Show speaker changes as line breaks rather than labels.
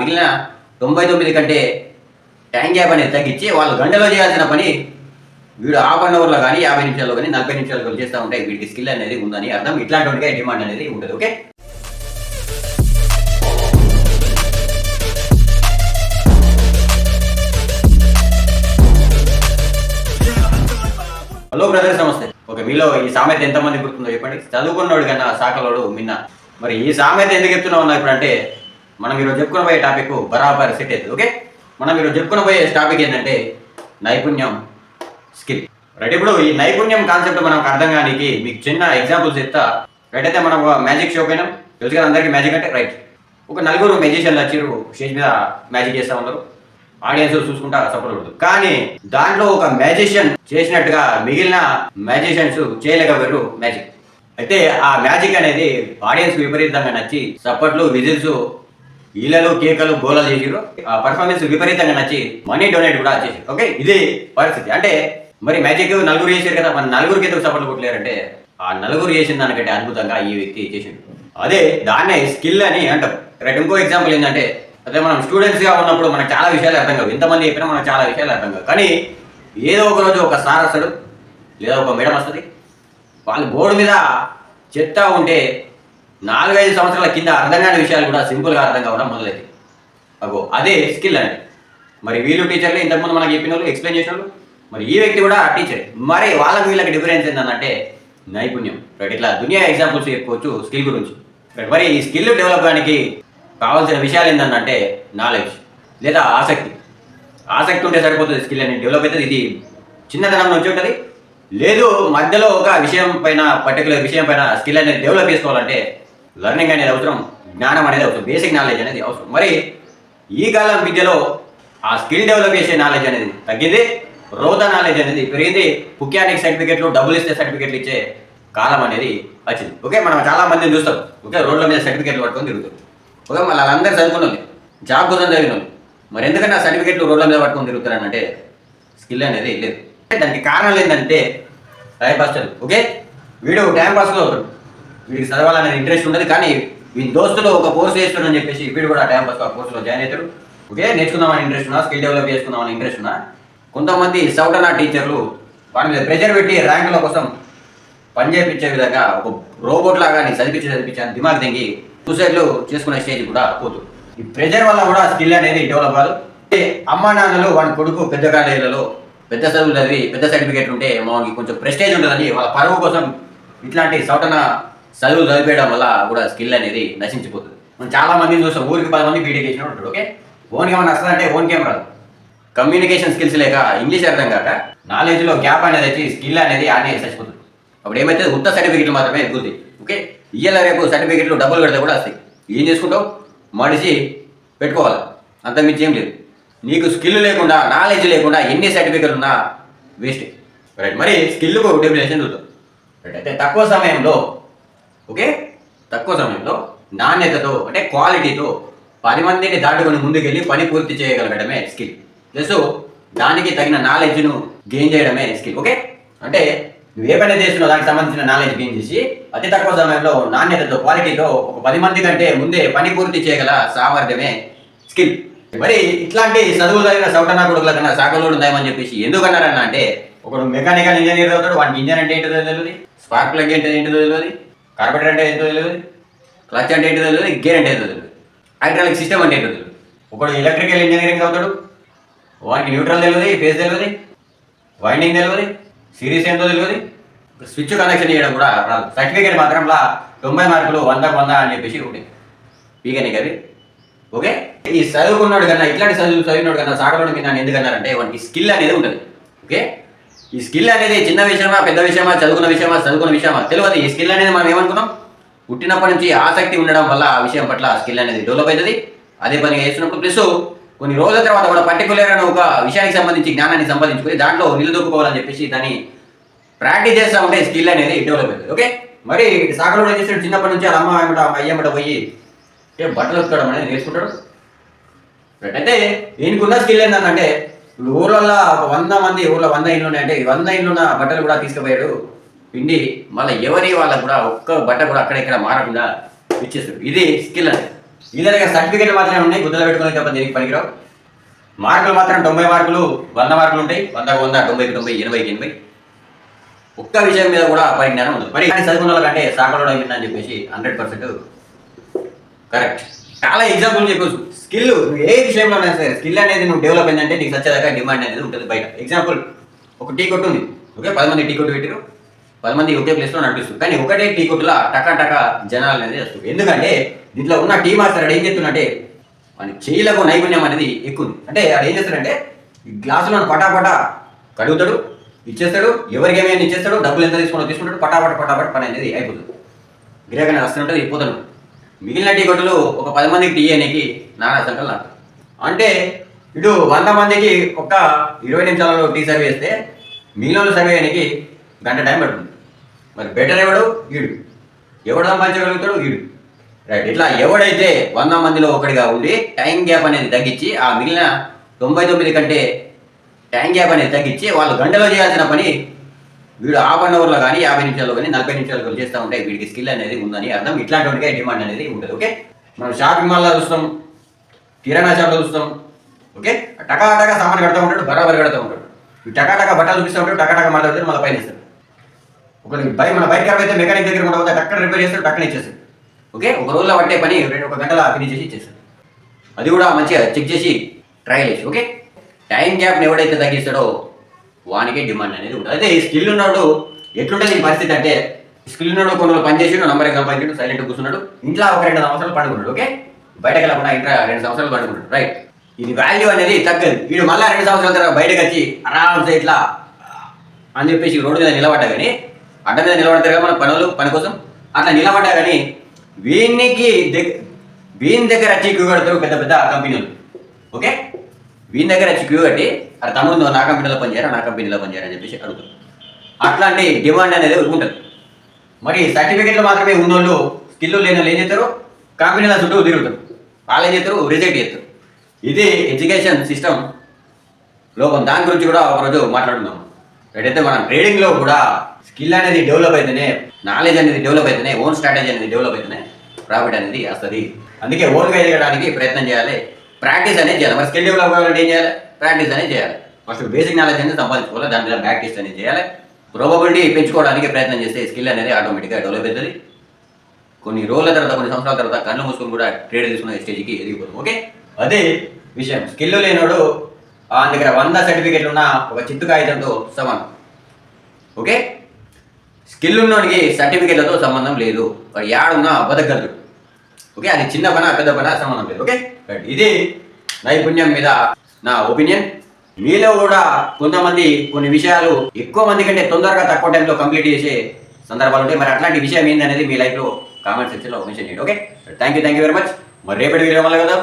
మిగిలిన తొంభై తొమ్మిది కంటే టైం గ్యాప్ అనేది తగ్గించి వాళ్ళు గంటలో చేయాల్సిన పని వీడు హాఫ్ అన్ అవర్లో కానీ యాభై నిమిషాల్లో కానీ నలభై నిమిషాల్లో చేస్తూ ఉంటాయి. వీటికి స్కిల్ అనేది ఉందని అర్థం. ఇట్లాంటి డిమాండ్ అనేది ఉంటుంది ఓకే హలో బ్రదర్స్ నమస్తే. ఓకే మీలో ఈ సామెత ఎంతమంది గుర్తుందో చెప్పండి. చదువుకున్నోడు కన్నా శాఖలోడు మిన్న. మరి ఈ సామెత ఎందుకు చెప్తున్నావు ఇప్పుడు అంటే మనం ఈరోజు చెప్పుకునబోయే టాపిక్ బరాబర్ సెట్ అవుతుంది ఓకే మనం ఈరోజు చెప్పుకునబోయే టాపిక్ ఏంటంటే నైపుణ్యం స్కిల్ రైట్ ఇప్పుడు ఈ నైపుణ్యం కాన్సెప్ట్ మనకు అర్థం కానికి మీకు చిన్న ఎగ్జాంపుల్స్ చెప్తా. రైట్ అయితే మనం మ్యాజిక్ షో పోయినాం. తెలుసు కదా అందరికీ మ్యాజిక్ అంటే? రైట్ ఒక నలుగురు మెజిషియన్లు వచ్చారు స్టేజ్ మీద మ్యాజిక్ చేస్తా ఉన్నారు. ఆడియన్స్ చూసుకుంటా సపోర్ట్ కొడుతుంది కానీ దాంట్లో ఒక మ్యాజిషియన్ చేసినట్టుగా మిగిలిన మ్యాజిషియన్స్ చేయలేకపోయారు మ్యాజిక్ అయితే ఆ మ్యాజిక్ అనేది ఆడియన్స్ విపరీతంగా నచ్చి సపోర్ట్లు విజిల్స్ ఈలలు కేకలు గోలలు చేసిరు ఆ పర్ఫార్మెన్స్ విపరీతంగా నచ్చి మనీ డొనేట్ కూడా చేసి ఓకే ఇది పరిస్థితి. అంటే మరి మ్యాజిక్ నలుగురు చేశారు కదా మన నలుగురికి ఎందుకు సపోర్ట్ కొట్టలేరంటే ఆ నలుగురు చేసిన దానికంటే అద్భుతంగా ఈ వ్యక్తి చేసిండు. అదే దాన్నే స్కిల్ అని అంటాం. రైట్ ఇంకో ఎగ్జాంపుల్ ఏంటంటే అదే మనం స్టూడెంట్స్గా ఉన్నప్పుడు మనకు చాలా విషయాలు అర్థం కావు. ఎంతమంది చెప్పినా మనకు చాలా విషయాలు అర్థం కావు. కానీ ఏదో ఒక రోజు ఒక సార్ వస్తాడు లేదా ఒక మేడం వస్తుంది. వాళ్ళు బోర్డు మీద చెప్తా ఉంటే నాలుగైదు సంవత్సరాల కింద అర్థం కాని విషయాలు కూడా సింపుల్గా అర్థం కావడం మొదలైంది. అగో అదే స్కిల్ అండి. మరి వీళ్ళు టీచర్లు ఇంతకుముందు మనకి చెప్పిన వాళ్ళు ఎక్స్ప్లెయిన్ చేసిన వాళ్ళు మరి ఈ వ్యక్తి కూడా టీచర్. మరి వాళ్ళకి వీళ్ళకి డిఫరెన్స్ ఏంటంటే నైపుణ్యం. రైట్ ఇట్లా దునియా ఎగ్జాంపుల్స్ చెప్పుకోవచ్చు స్కిల్ గురించి. రైట్ మరి ఈ స్కిల్ డెవలప్ అవడానికి కావాల్సిన విషయాలు ఏంటంటే నాలెడ్జ్ లేదా ఆసక్తి. ఆసక్తి ఉంటే సరిపోతుంది స్కిల్ అనేది. డెవలప్ అవుతుంది. ఇది చిన్నతనం నుంచి ఉంటుంది. లేదు మధ్యలో ఒక విషయం పైన పర్టికులర్ విషయం పైన స్కిల్ అనేది డెవలప్ చేసుకోవాలంటే లెర్నింగ్ అనేది అవసరం జ్ఞానం అనేది అవసరం బేసిక్ నాలెడ్జ్ అనేది అవసరం. మరి ఈ కాలం విద్యలో ఆ స్కిల్ డెవలప్ చేసే నాలెడ్జ్ అనేది తగ్గింది రోత నాలెడ్జ్ అనేది పెరిగింది ముఖ్యానికి సర్టిఫికెట్లు డబ్బులు ఇస్తే సర్టిఫికెట్లు ఇచ్చే కాలం అనేది వచ్చింది. ఓకే మనం చాలా మందిని చూస్తాం. ఓకే రోడ్ల మీద సర్టిఫికెట్లు పట్టుకొని తిరుగుతాం. ఓకే మళ్ళీ వాళ్ళందరూ చదువుకున్న జాబ్ కోసం చదివినాం మరి ఎందుకంటే ఆ సర్టిఫికెట్లు రోడ్ల మీద పట్టుకొని తిరుగుతారనంటే స్కిల్ అనేది లేదు. దానికి కారణాలు ఏంటంటే టైం పాస్ ఓకే వీడు టైం పాస్లో వీడికి చదవాలనే ఇంట్రెస్ట్ ఉండదు. కానీ వీని దోస్తులు ఒక కోర్స్ చేస్తున్నాడని చెప్పేసి వీడు కూడా టైం పాస్ ఆ కోర్సులో జాయిన్ అవుతాడు ఓకే నేర్చుకుందామని ఇంట్రెస్ట్ ఉన్నా స్కిల్ డెవలప్ చేసుకుందామని ఇంట్రెస్ట్ ఉన్నా కొంతమంది సౌటనా టీచర్లు వాటి మీద ప్రెషర్ పెట్టి ర్యాంకుల కోసం పనిచేపించే విధంగా ఒక రోబోట్ లాగా నీ చదివించి చదివించాను దిమాగ్ తెంగి సూసైడ్లు చేసుకునే స్టేజ్ కూడా పోతుంది. ఈ ప్రెషర్ వల్ల కూడా స్కిల్ అనేది డెవలప్ కాదు. అమ్మా నాన్నలు వాడి కొడుకు పెద్ద కాలేజీలలో పెద్ద చదువులు చదివి పెద్ద సర్టిఫికేట్ ఉంటే మనకి కొంచెం ప్రెస్టేజ్ ఉంటుందని వాళ్ళ పరువు కోసం ఇట్లాంటి సౌటన చదువులు చదివేయడం వల్ల కూడా స్కిల్ అనేది నశించిపోతుంది. మనం చాలా మందిని చూస్తాం ఊరికి పది మంది బీటెక్ చేసిన ఉంటాడు ఓకే? ఓన్కి ఏమైనా వస్తుందంటే ఓన్కి ఏం రాదు. కమ్యూనికేషన్ స్కిల్స్ లేక ఇంగ్లీష్ అర్థం కాక నాలెడ్జ్లో గ్యాప్ అనేది వచ్చి స్కిల్ అనేది ఆనే చచ్చిపోతుంది అప్పుడు ఏమైతే ఉత్త సర్టిఫికెట్లు మాత్రమే ఎదుగుతాయి ఓకే? ఇయ్యాల రేపు సర్టిఫికెట్లు డబ్బులు కడితే కూడా వస్తాయి. ఏం చేసుకుంటావు? మడిసి పెట్టుకోవాలి. అంత మించి ఏం లేదు. నీకు స్కిల్ లేకుండా నాలెడ్జ్ లేకుండా ఎన్ని సర్టిఫికెట్లు ఉన్నా వేస్ట్ రైట్ మరి స్కిల్కు డెఫినేషన్ చూద్దాం. రైట్ అయితే తక్కువ సమయంలో ఓకే? తక్కువ సమయంలో నాణ్యతతో అంటే క్వాలిటీతో పది మందిని దాటుకొని ముందుకెళ్ళి పని పూర్తి చేయగలగడమే స్కిల్. ప్లస్ దానికి తగిన నాలెడ్జ్ను గెయిన్ చేయడమే స్కిల్ ఓకే? అంటే నువ్వు ఏ పని చేస్తున్నావు దానికి సంబంధించిన నాలెడ్జ్ గెయిన్ చేసి అతి తక్కువ సమయంలో నాణ్యతతో క్వాలిటీతో ఒక పది మంది కంటే ముందే పని పూర్తి చేయగల సామర్థ్యమే స్కిల్. మరి ఇట్లాంటి చదువు చదివిన సౌటనా కొడుకుల కన్నా శాఖలోడు ఉందామని చెప్పేసి ఎందుకన్నారన్న అంటే ఒకడు మెకానికల్ ఇంజనీర్ అవుతాడు వాడికి ఇంజన్ అంటే ఏంటో తెలియదు. స్పార్క్ ప్లగ్ అంటే ఏంటో తెలియదు. కార్బెటర్ అంటే ఏంటో తెలియదు క్లచ్ అంటే ఏంటో తెలియదు గేర్ అంటే ఏంటో తెలియదు హైడ్రాలిక్ సిస్టమ్ అంటే ఏంటో తెలియదు ఒకడు ఎలక్ట్రికల్ ఇంజనీరింగ్ అవుతాడు వానికి న్యూట్రల్ తెలియదు ఫేస్ తెలియదు వైండింగ్ తెలియదు సిరీస్ ఏంటో తెలియదు స్విచ్ కనెక్షన్ చేయడం కూడా రాదు. సర్టిఫికేట్ మాత్రంలా తొంభై మార్కులు వందకు వంద అని చెప్పేసి ఒకటి. పీకని కవి ఓకే? ఈ చదువుకున్నాడు కన్నా ఇట్లాంటి చదువు చదివినాడు కన్నా సాగలోడు మీద ఎందుకన్నారంటే వానికి స్కిల్ అనేది ఉంటుంది ఓకే? ఈ స్కిల్ అనేది చిన్న విషయమా పెద్ద విషయమా చదువుకున్న విషయమా చదువుకున్న విషయమా? తెలియదు. ఈ స్కిల్ అనేది మనం ఏమనుకున్నాం? పుట్టినప్పటి నుంచి ఆసక్తి ఉండడం వల్ల ఆ విషయం పట్ల స్కిల్ అనేది డెవలప్ అవుతుంది. అదే పని చేస్తున్నప్పుడు ప్లస్ కొన్ని రోజుల తర్వాత కూడా పర్టికులర్ అని ఒక విషయానికి సంబంధించి జ్ఞానాన్ని సంపాదించుకుని దాంట్లో నిలదొక్కుకోవాలని చెప్పేసి దాన్ని ప్రాక్టీస్ చేస్తూ ఉంటే స్కిల్ అనేది డెవలప్ అవుతుంది. ఓకే? మరి సాగలో ఏం చేస్తాడు చిన్నప్పటి నుంచి వాళ్ళ అమ్మ ఏమిట అయ్యమ్మట పోయి బట్టలు ఉతకడం అనేది నేర్చుకుంటాడు. అయితే అయితే దీనికున్న స్కిల్ ఏంటంటే ఊర్లలో ఒక వంద మంది ఊర్లో వంద ఇండ్లు అంటే వంద ఇండ్లు బట్టలు కూడా తీసుకుపోయాడు. పిండి మళ్ళీ ఎవరి వాళ్ళకు కూడా ఒక్క బట్ట కూడా అక్కడ ఇక్కడ మారకుండా ఇచ్చేస్తాడు ఇది స్కిల్ అనేది వీళ్ళ దగ్గర సర్టిఫికేట్ మాత్రమే ఉన్నాయి గుద్దలు పెట్టుకుని తప్ప దీనికి పనికిరావు. మార్కులు మాత్రం తొంభై మార్కులు వంద మార్కులు ఉంటాయి. వందకు వంద తొంభైకి తొంభై ఎనభైకి ఎనభై. ఒక్క విషయం మీద కూడా పరిజ్ఞానం ఉంది మరి కానీ చదువుకున్న వాళ్ళకంటే సాకలో అయిపోయిందని చెప్పేసి హండ్రెడ్ పర్సెంట్ కరెక్ట్. చాలా ఎగ్జాంపుల్ చెప్పొచ్చు. స్కిల్ ఏ విషయంలో సరే స్కిల్ అనేది నువ్వు డెవలప్ అయిందంటే నీకు సచ్చేదాకా డిమాండ్ అనేది ఉంటుంది బయట. ఎగ్జాంపుల్ ఒక టీ కొట్టు ఉంది. ఓకే పది మంది టీ కొట్టు పెట్టారు పది మంది ఒకే ప్లేస్లో నడిపిస్తుంది కానీ ఒకటే టీ కొట్టులా టకా టకా జనాలు అనేది వస్తుంది ఎందుకంటే దీంట్లో ఉన్న టీ మాస్టర్ ఏం చెప్తున్నట్టే మన చేయిలకు నైపుణ్యం అనేది ఎక్కువ ఉంది. అంటే అది ఏం చేస్తాడంటే ఈ గ్లాసులో పటాపట కడుగుతాడు ఇచ్చేస్తాడు ఎవరికి ఏమైనా ఇచ్చేస్తాడు డబ్బులు ఎంత తీసుకుంటూ తీసుకుంటాడు పటాపట పటాపట పని అనేది అయిపోతుంది. గిరాకీ వస్తుంటే అయిపోతాను మిగిలిన టీ కొట్టులు ఒక పది మందికి టీ అనేకి నానా సంకల్ అంటే ఇటు వంద మందికి ఒక ఇరవై నిమిషాలలో టీ సర్వ్ చేస్తే మిగిలిన వాళ్ళు సర్వ్ చేయడానికి గంట టైం పడుతుంది. మరి బెటర్ ఎవడు? ఈడు. ఎవడు సంపాదించగలుగుతాడు? ఈడు. రైట్ ఇట్లా ఎవడైతే వంద మందిలో ఒకటిగా ఉండి టైం గ్యాప్ అనేది తగ్గించి ఆ మిగిలిన తొంభై తొమ్మిది కంటే టైం గ్యాప్ అనేది తగ్గించి వాళ్ళు గంటలో చేయాల్సిన పని వీడు హాఫ్ అన్ అవర్లో కానీ యాభై నిమిషాల్లో కానీ నలభై నిమిషాలు కానీ చేస్తూ ఉంటాయి వీడికి స్కిల్ అనేది ఉందని అర్థం. ఇట్లాంటి డిమాండ్ అనేది ఉంటుంది ఓకే మనం షాపింగ్ మాల్లో చూస్తాం కిరాణా షాప్లో చూస్తాం ఓకే టకాటకా సామాన్ కడతా ఉంటాడు బరాబర్ కడతా ఉంటాడు. ఈ బట్టలు చూపిస్తూ ఉంటాడు టకా టకా మాట్లాడితే మళ్ళీ పైన ఇస్తాడు ఒకరికి బైక్ మన బైక్ ఖరాబ్ అయితే మెకానిక్ దగ్గర ఉండకపోతే టక్కన రిపేర్ చేస్తాడు టక్కన ఇచ్చేస్తాడు. ఓకే ఒక రోజులో పట్టే పని రెండు ఒక గంటలో ఫినిష్ చేసి ఇచ్చేస్తాడు. అది కూడా మంచిగా చెక్ చేసి ట్రయల్ చేసి ఓకే టైం గ్యాప్ని ఎవడైతే తగ్గిస్తాడో వానికే డిమాండ్ అనేది ఉంటుంది. అయితే ఈ స్కిల్ ఉన్నాడు ఎట్లుంటుంది ఈ పరిస్థితి అంటే స్కిల్ ఉన్నాడు కొన్ని రోజులు పని చేసి నంబర్ ఎగ్జామ్ పని సైలెంట్ కూర్చున్నాడు ఇంట్లో ఒక రెండు సంవత్సరాలు పండుకున్నాడు ఓకే బయటకు వెళ్ళకుండా ఇంట్లో రెండు సంవత్సరాలు పండుకున్నాడు రైట్ ఇది వాల్యూ అనేది తగ్గదు. వీడు మళ్ళీ రెండు సంవత్సరాల తర్వాత బయటకు వచ్చి ఆరామ్సే ఇట్లా అని చెప్పేసి రోడ్డు మీద నిలబడ్డా కానీ అడ్డ మీద నిలబడతారు కదా మన పనులు పని కోసం అట్లా నిలబడ్డా కానీ వీనికి దగ్గర వీని దగ్గర వచ్చి క్యూ కడతారు పెద్ద పెద్ద కంపెనీలు ఓకే వీని దగ్గర వచ్చి క్యూ కట్టి అరే తమ్ముడు నా కంపెనీలో పనిచేయరా నా కంపెనీలో పనిచేయరా అని చెప్పేసి అడుగుతారు. అట్లాంటి డిమాండ్ అనేది ఉంటుంది? మరి సర్టిఫికెట్లు మాత్రమే ఉన్నోళ్ళు స్కిల్ లేని వాళ్ళు ఏం చేస్తారు? కంపెనీల చుట్టూ తిరుగుతారు. వాళ్ళు ఏం చేస్తారు? రిజెక్ట్ చేస్తారు. ఇది ఎడ్యుకేషన్ సిస్టమ్ లోపం దాని గురించి కూడా ఒకరోజు మాట్లాడుకుందాం. అయితే మనం ట్రేడింగ్లో కూడా స్కిల్ అనేది డెవలప్ అయితేనే నాలెడ్జ్ అనేది డెవలప్ అయితేనే ఓన్ స్ట్రాటజీ అనేది డెవలప్ అయితేనే ప్రాఫిట్ అనేది వస్తుంది. అందుకే ఓన్గా ఎదగడానికి ప్రయత్నం చేయాలి. ప్రాక్టీస్ అనేది చేయాలి. మరి స్కిల్ డెవలప్ అవ్వాలంటే ఏం చేయాలి? ప్రాక్టీస్ అనేది చేయాలి. ఫస్ట్ బేసిక్ నాలెడ్జ్ అనేది సంపాదించుకోవాలి. దాని మీద ప్రాక్టీస్ అనేది చేయాలి. ప్రాబబిలిటీ పెంచుకోవడానికి ప్రయత్నం చేస్తే స్కిల్ అనేది ఆటోమేటిక్గా డెవలప్ అవుతుంది. కొన్ని రోజుల తర్వాత కొన్ని సంవత్సరాల తర్వాత కళ్ళు మూసుకొని కూడా ట్రేడ్ తీసుకున్న స్టేజ్కి ఎదిగిపోతాం. ఓకే అదే విషయం. స్కిల్ లేనోడు ఆ దగ్గర వంద సర్టిఫికేట్లు ఉన్న ఒక చిత్తు కాగితంతో సమానం. ఓకే స్కిల్ ఉన్నోడికి సర్టిఫికేట్లతో సంబంధం లేదు. వాడు యాడున్నా బతకగలడు. ఓకే అది చిన్న పన పెద్ద పన సంబంధం లేదు. ఓకే ఇది నైపుణ్యం మీద నా ఒపీనియన్ మీలో కూడా కొంతమంది కొన్ని విషయాలు ఎక్కువ మంది కంటే తొందరగా తక్కువ టైంలో కంప్లీట్ చేసే సందర్భాలు ఉంటాయి. మరి అట్లాంటి విషయం ఏందనేది మీ లైఫ్లో కామెంట్ సెక్షన్లో మెన్షన్ చేయండి. Okay thank you thank you very much మరి రేపటి వీడియో వల్ల కదా